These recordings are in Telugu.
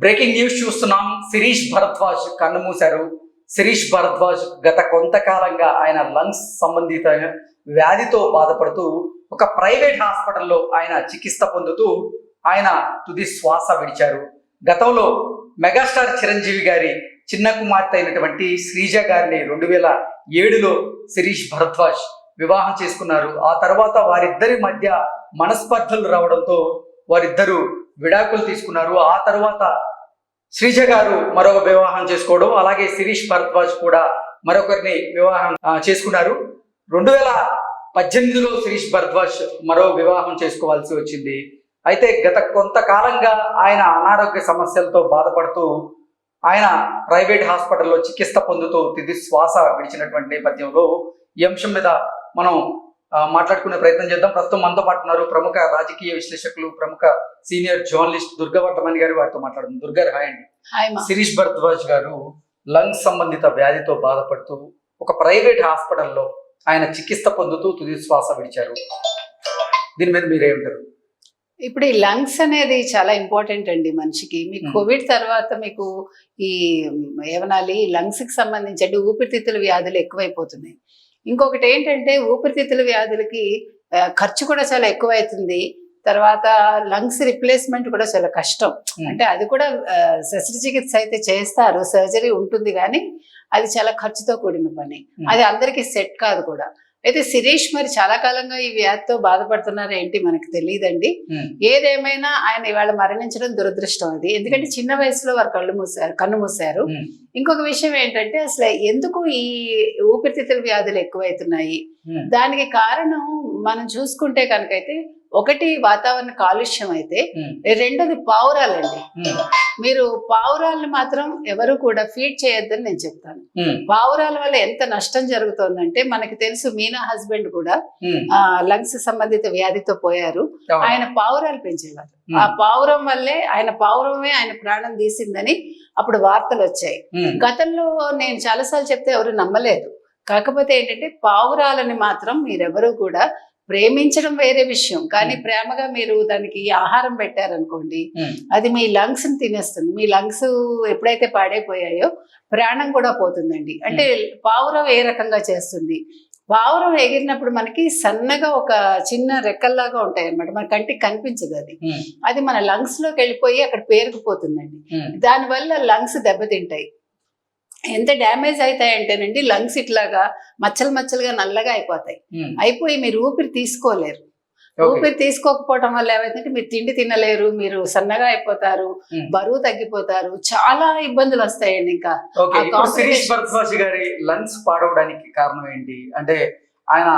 బ్రేకింగ్ న్యూస్ చూస్తున్నాం. శిరీష్ భరద్వాజ్ కన్నుమూశారు శిరీష్ భరద్వాజ్ గత కొంతకాలంగా ఆయన లంగ్స్ సంబంధిత వ్యాధితో బాధపడుతూ ఒక ప్రైవేట్ హాస్పిటల్లో ఆయన చికిత్స పొందుతూ ఆయన తుది శ్వాస విడిచారు. గతంలో మెగాస్టార్ చిరంజీవి గారి చిన్న కుమార్తె అయినటువంటి శ్రీజ గారిని రెండు వేల ఏడులో శిరీష్ భరద్వాజ్ వివాహం చేసుకున్నారు. ఆ తర్వాత వారిద్దరి మధ్య మనస్పర్ధలు రావడంతో వారిద్దరూ విడాకులు తీసుకున్నారు. ఆ తర్వాత శ్రీజ గారు మరొక వివాహం చేసుకోవడం అలాగే శిరీష్ భరద్వాజ్ కూడా మరొకరిని వివాహం చేసుకున్నారు. రెండు వేల పద్దెనిమిదిలో శిరీష్ భరద్వాజ్ మరో వివాహం చేసుకోవాల్సి వచ్చింది. అయితే గత కొంతకాలంగా ఆయన అనారోగ్య సమస్యలతో బాధపడుతూ ఆయన ప్రైవేట్ హాస్పిటల్లో చికిత్స పొందుతూ తిది శ్వాస విడిచినటువంటి నేపథ్యంలో ఈ అంశం మీద మనం మాట్లాడుకునే ప్రయత్నం చేద్దాం. ప్రస్తుతం మనతో పాటు ఉన్నారు ప్రముఖ రాజకీయ విశ్లేషకులు ప్రముఖ సీనియర్ జర్నలిస్ట్ దుర్గా వర్ధమణి గారు వారితో మాట్లాడుతుంది దుర్గా హాయ్ అండి. మా. శిరీష్ భరద్వాజ్ గారు లంగ్స్ సంబంధిత వ్యాధితో బాధపడుతూ ఒక ప్రైవేట్ హాస్పిటల్లో ఆయన చికిత్స పొందుతూ తుది శ్వాస విడిచారు. దీని మీద మీరేమంటారు ఇప్పుడు ఈ లంగ్స్ అనేది చాలా ఇంపార్టెంట్ అండి మనిషికి. మీకు Hmm. కోవిడ్ తర్వాత మీకు ఈ ఏమనాలి లంగ్స్కి సంబంధించి అంటే ఊపిరితిత్తుల వ్యాధులు ఎక్కువైపోతున్నాయి. ఇంకొకటి ఏంటంటే ఊపిరితిత్తుల వ్యాధులకి ఖర్చు కూడా చాలా ఎక్కువైతుంది తర్వాత లంగ్స్ రిప్లేస్మెంట్ కూడా చాలా కష్టం. అంటే అది కూడా శస్త్రచికిత్స అయితే చేస్తారు సర్జరీ ఉంటుంది కానీ అది చాలా ఖర్చుతో కూడిన పని. అది అందరికీ సెట్ కాదు కూడా అయితే శిరీష్ మరి చాలా కాలంగా ఈ వ్యాధితో బాధపడుతున్నారు ఏంటి మనకు తెలియదండి Hmm. ఏదేమైనా ఆయన ఇవాళ మరణించడం దురదృష్టం అది ఎందుకంటే చిన్న వయసులో వారు కళ్ళు మూసారు కన్ను మూసారు Hmm. ఇంకొక విషయం ఏంటంటే అసలు ఎందుకు ఈ ఊపిరితిత్తుల వ్యాధులు ఎక్కువైతున్నాయి Hmm. దానికి కారణం మనం చూసుకుంటే కనుకైతే ఒకటి వాతావరణ కాలుష్యం అయితే. రెండోది పావురాలండి. మీరు పావురాలను మాత్రం ఎవరు కూడా ఫీడ్ చేయొద్దని నేను చెప్తాను. పావురాల వల్ల ఎంత నష్టం జరుగుతోందంటే మనకి తెలుసు మీనా హస్బెండ్ కూడా. ఆ లంగ్స్ సంబంధిత వ్యాధితో పోయారు. ఆయన పావురాలు పెంచేవారు. ఆ పావురం వల్లే ఆయన పావురమే ఆయన ప్రాణం తీసిందని అప్పుడు వార్తలు వచ్చాయి. గతంలో నేను చాలాసార్లు చెప్తే ఎవరు నమ్మలేదు కాకపోతే ఏంటంటే పావురాలని మాత్రం మీరెవరూ కూడా ప్రేమించడం వేరే విషయం కానీ Hmm. ప్రేమగా మీరు దానికి ఆహారం పెట్టారనుకోండి Hmm. అది మీ లంగ్స్ని తినేస్తుంది మీ లంగ్స్ ఎప్పుడైతే పాడైపోయాయో ప్రాణం కూడా పోతుందండి అంటే పావురం ఏ రకంగా చేస్తుంది పావురం ఎగిరినప్పుడు మనకి సన్నగా ఒక చిన్న రెక్కల్లాగా ఉంటాయి అన్నమాట మన కంటికి కనిపించదు అది Hmm. అది మన లంగ్స్లోకి వెళ్ళిపోయి అక్కడ పేరుకుపోతుందండి Hmm. దానివల్ల లంగ్స్ దెబ్బతింటాయి ఎంత డ్యామేజ్ అవుతాయంటేనండి లంగ్స్ ఇట్లాగా మచ్చలు మచ్చలుగా నల్లగా అయిపోతాయి. అయిపోయి మీరు ఊపిరి తీసుకోలేరు. ఊపిరి తీసుకోకపోవడం వల్ల ఏమైందంటే మీరు తిండి తినలేరు మీరు సన్నగా అయిపోతారు. బరువు తగ్గిపోతారు చాలా ఇబ్బందులు వస్తాయండి ఇంకా శిరీష్ భరద్వాజ్ గారి లంగ్స్ పాడవడానికి కారణం ఏంటి అంటే ఆయన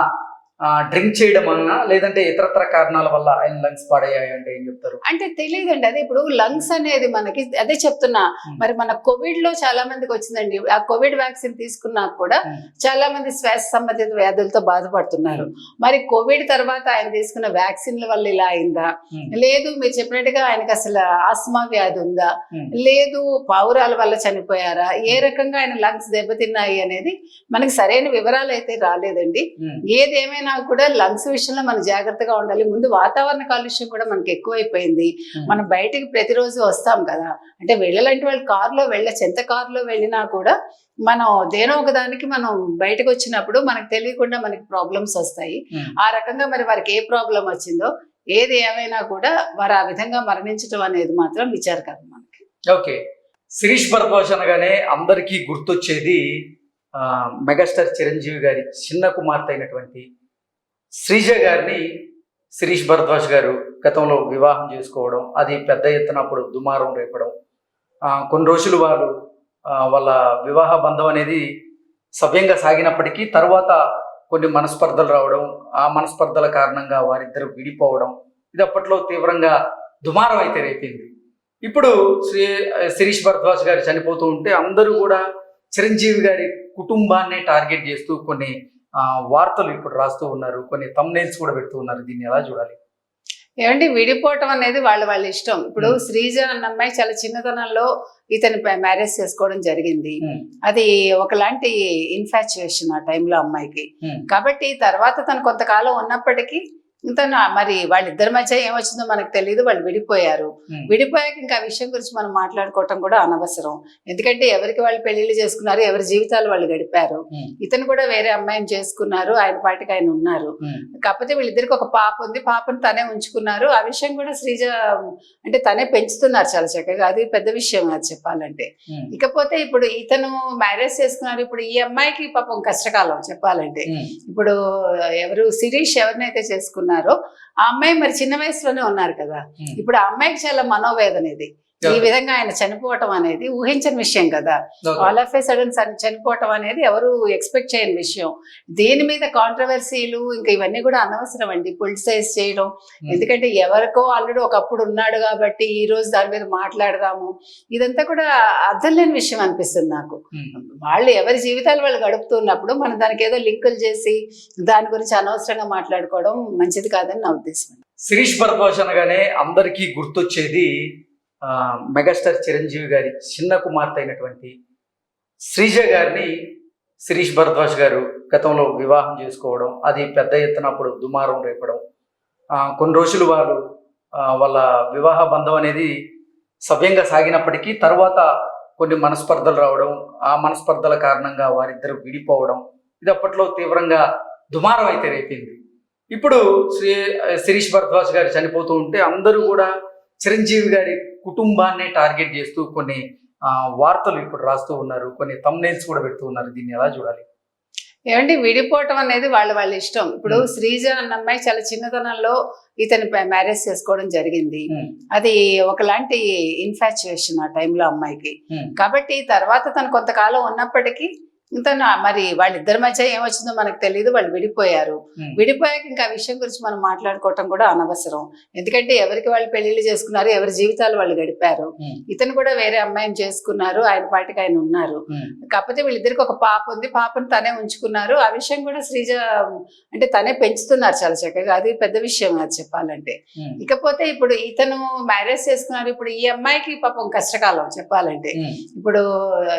డ్రింక్ చేయడం వలన లేదంటే ఇతరత్ర కారణాల వల్ల ఆయన లంగ్స్ పాడయ్యాయి అంటే ఏం చెప్తారు? అంటే తెలియదండి. అదే ఇప్పుడు లంగ్స్ అనేది మనకి అదే చెప్తున్నా. మరి మన కోవిడ్లో చాలా మందికి వచ్చిందండి. ఆ కోవిడ్ వ్యాక్సిన్ తీసుకున్నాక కూడా. చాలా మంది శ్వాస సంబంధిత వ్యాధులతో బాధపడుతున్నారు. మరి కోవిడ్ తర్వాత ఆయన తీసుకున్న వ్యాక్సిన్ల వల్ల ఇలా అయిందా. లేదు మీరు చెప్పినట్టుగా ఆయనకి అసలు ఆస్మా వ్యాధి ఉందా. లేదు పావురాల వల్ల చనిపోయారా? ఏ రకంగా ఆయన లంగ్స్ దెబ్బతిన్నాయి అనేది మనకి సరైన వివరాలు అయితే రాలేదండి. Hmm. ఏదేమైనా కూడా లంగ్స్ విషయంలో మనం జాగ్రత్తగా ఉండాలి. ముందు వాతావరణ కాలుష్యం కూడా మనకి ఎక్కువైపోయింది. మనం బయటికి ప్రతిరోజు వస్తాం కదా. అంటే వెళ్ళాలంటే వాళ్ళు కారులో వెళ్ళచ్చు ఎంత కారులో వెళ్ళినా కూడా మనం దేనో ఒక దానికి మనం బయటకు వచ్చినప్పుడు మనకు తెలియకుండా మనకి ప్రాబ్లమ్స్ వస్తాయి. ఆ రకంగా మరి వారికి ఏ ప్రాబ్లం వచ్చిందో ఏది ఏమైనా కూడా వారు ఆ విధంగా మరణించడం అనేది మాత్రం విచారకరం మనకి. ఓకే. శిరీష్ భరద్వాజ్ అనగానే అందరికీ గుర్తొచ్చేది ఆ, మెగాస్టార్ చిరంజీవి గారి చిన్న కుమార్తె అయినటువంటి శ్రీజ గారిని శిరీష్ భరద్వాజ్ గారు గతంలో వివాహం చేసుకోవడం అది పెద్ద ఎత్తున అప్పుడు దుమారం రేపడం. కొన్ని రోజులు వాళ్ళు వాళ్ళ వివాహ బంధం అనేది సవ్యంగా సాగినప్పటికీ తర్వాత కొన్ని మనస్పర్ధలు రావడం ఆ మనస్పర్ధల కారణంగా వారిద్దరు విడిపోవడం ఇది అప్పట్లో తీవ్రంగా దుమారం అయితే రేపింది. ఇప్పుడు శ్రీ శిరీష్ భరద్వాజ్ గారు చనిపోతూ ఉంటే అందరూ కూడా చిరంజీవి గారి కుటుంబాన్ని టార్గెట్ చేస్తూ కొన్ని వార్తలు ఇప్పుడు రాస్తూ ఉన్నారు కొన్ని తమ్నైల్స్ కూడా పెడుతూ ఉన్నారు దీన్ని ఎలా చూడాలి ఏమంటే విడిపోవటం అనేది వాళ్ళ వాళ్ళ ఇష్టం ఇప్పుడు Hmm. శ్రీజ అన్న అమ్మాయి చాలా చిన్నతనంలో ఇతని మ్యారేజ్ చేసుకోవడం జరిగింది Hmm. అది ఒకలాంటి ఇన్ఫాచ్యుయేషన్ ఆ టైంలో అమ్మాయికి Hmm. కాబట్టి తర్వాత తను కొంతకాలం ఉన్నప్పటికీ తను మరి వాళ్ళిద్దరి మధ్య ఏమొచ్చిందో మనకు తెలియదు వాళ్ళు విడిపోయారు. విడిపోయాక ఇంకా ఆ విషయం గురించి మనం మాట్లాడుకోవటం కూడా అనవసరం ఎందుకంటే ఎవరికి వాళ్ళు పెళ్ళిళ్ళు చేసుకున్నారు ఎవరి జీవితాలు వాళ్ళు గడిపారు. ఇతను కూడా వేరే అమ్మాయిని చేసుకున్నారు ఆయన పాటికి ఆయన ఉన్నారు. కాకపోతే వీళ్ళిద్దరికి ఒక పాప ఉంది పాపను తనే ఉంచుకున్నారు ఆ విషయం కూడా శ్రీజ అంటే తనే పెంచుతున్నారు చాలా చక్కగా అది పెద్ద విషయం అది చెప్పాలంటే. ఇకపోతే ఇప్పుడు ఇతను మ్యారేజ్ చేసుకున్నారు ఇప్పుడు ఈ అమ్మాయికి పాపం కష్టకాలం చెప్పాలంటే. ఇప్పుడు ఎవరు శిరీష్ ఎవరినైతే చేసుకున్నారో ఆ అమ్మాయి మరి చిన్న వయసులోనే ఉన్నారు కదా. ఇప్పుడు ఆ అమ్మాయికి చాలా మనోవేదన ఇది ఈ. విధంగా ఆయన చనిపోవటం అనేది ఊహించని విషయం కదా. ఆల్ ఆఫ్ ఏ సడన్ చనిపోవటం అనేది ఎవరు ఎక్స్పెక్ట్ చేయని విషయం దీని మీద కాంట్రవర్సీలు ఇంకా ఇవన్నీ కూడా అనవసరం అండి పొలిటిసైజ్ చేయడం Hmm. ఎందుకంటే ఎవరికో ఆల్రెడీ ఒకప్పుడు ఉన్నాడు కాబట్టి ఈ రోజు దాని మీద మాట్లాడదాము ఇదంతా కూడా అర్థం లేని విషయం అనిపిస్తుంది నాకు ఉమ్. వాళ్ళు ఎవరి జీవితాలు వాళ్ళు గడుపుతున్నప్పుడు మనం దానికి ఏదో లింకులు చేసి దాని గురించి అనవసరంగా మాట్లాడుకోవడం మంచిది కాదని నా ఉద్దేశం శిరీష్ భరద్వాజ్ అనగానే అందరికీ గుర్తొచ్చేది మెగాస్టార్ చిరంజీవి గారి చిన్న కుమార్తె అయినటువంటి శ్రీజ గారిని శిరీష్ భరద్వాజ్ గారు గతంలో వివాహం చేసుకోవడం అది పెద్ద ఎత్తున అప్పుడు దుమారం రేపడం. కొన్ని రోజులు వాళ్ళు వాళ్ళ వివాహ బంధం అనేది సవ్యంగా సాగినప్పటికీ తర్వాత కొన్ని మనస్పర్ధలు రావడం ఆ మనస్పర్ధల కారణంగా వారిద్దరు విడిపోవడం ఇది అప్పట్లో తీవ్రంగా దుమారం అయితే రేపింది. ఇప్పుడు శ్రీ శిరీష్ భరద్వాజ్ గారు చనిపోతూ ఉంటే అందరూ కూడా చిరంజీవి గారి కుటుంబాన్ని టార్గెట్ చేస్తూ కొన్ని వార్తలు ఇప్పుడు రాస్తూ ఉన్నారు. కొన్ని తమ్నైల్స్ కూడా పెడుతూ ఉన్నారు. దీన్ని ఎలా చూడాలి? ఏమండి విడిపోవటం అనేది వాళ్ళ వాళ్ళ ఇష్టం. ఇప్పుడు. శ్రీజ అన్న అమ్మాయి చాలా చిన్నతనంలో ఇతని మ్యారేజ్ చేసుకోవడం జరిగింది. అది ఒకలాంటి ఇన్ఫాచుయేషన్ ఆ టైంలో అమ్మాయికి. కాబట్టి తర్వాత తను కొంతకాలం ఉన్నప్పటికీ తను మరి వాళ్ళిద్దరి మధ్య ఏమొచ్చిందో మనకు తెలియదు వాళ్ళు విడిపోయారు. విడిపోయాక ఇంకా ఆ విషయం గురించి మనం మాట్లాడుకోవటం కూడా అనవసరం. ఎందుకంటే ఎవరికి వాళ్ళు పెళ్ళిళ్ళు చేసుకున్నారు ఎవరి జీవితాలు వాళ్ళు గడిపారు. ఇతను కూడా వేరే అమ్మాయిని చేసుకున్నారు ఆయన పాటికి ఆయన ఉన్నారు. కాకపోతే వీళ్ళిద్దరికి ఒక పాప ఉంది పాపను తనే ఉంచుకున్నారు. ఆ విషయం కూడా శ్రీజ అంటే తనే పెంచుతున్నారు చాలా చక్కగా. అది పెద్ద విషయం అది చెప్పాలంటే. ఇకపోతే ఇప్పుడు ఇతను మ్యారేజ్ చేసుకున్నారు ఇప్పుడు ఈ అమ్మాయికి పాపం కష్టకాలం చెప్పాలంటే. ఇప్పుడు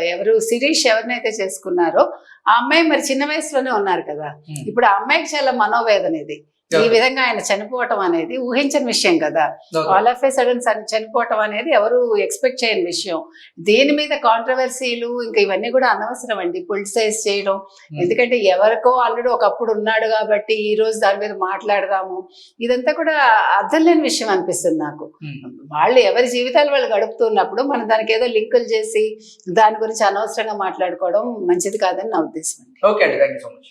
ఎవరు శిరీష్ ఎవరినైతే చేసుకున్నారో ఆ అమ్మాయి మరి చిన్న వయసులోనే ఉన్నారు కదా. ఇప్పుడు ఆ అమ్మాయికి చాలా మనోవేదన ఇది. ఈ. విధంగా ఆయన చనిపోవటం అనేది ఊహించని విషయం కదా. ఆల్ ఆఫ్ ఏ సడన్ చనిపోవటం అనేది ఎవరు ఎక్స్పెక్ట్ చేయని విషయం. దీని మీద కాంట్రవర్సీలు ఇంకా ఇవన్నీ కూడా అనవసరం అండి. పొలిటిసైజ్ చేయడం. ఉమ్, ఎందుకంటే ఎవరికో ఆల్రెడీ ఒకప్పుడు ఉన్నాడు కాబట్టి ఈ రోజు దాని మీద మాట్లాడదాము. ఇదంతా కూడా అర్థం లేని విషయం అనిపిస్తుంది నాకు. ఉమ్. వాళ్ళు ఎవరి జీవితాలు వాళ్ళు గడుపుతున్నప్పుడు మనం దానికి ఏదో లింకులు చేసి దాని గురించి అనవసరంగా మాట్లాడుకోవడం మంచిది కాదని నా ఉద్దేశం ఓకే అండి. Thank you so much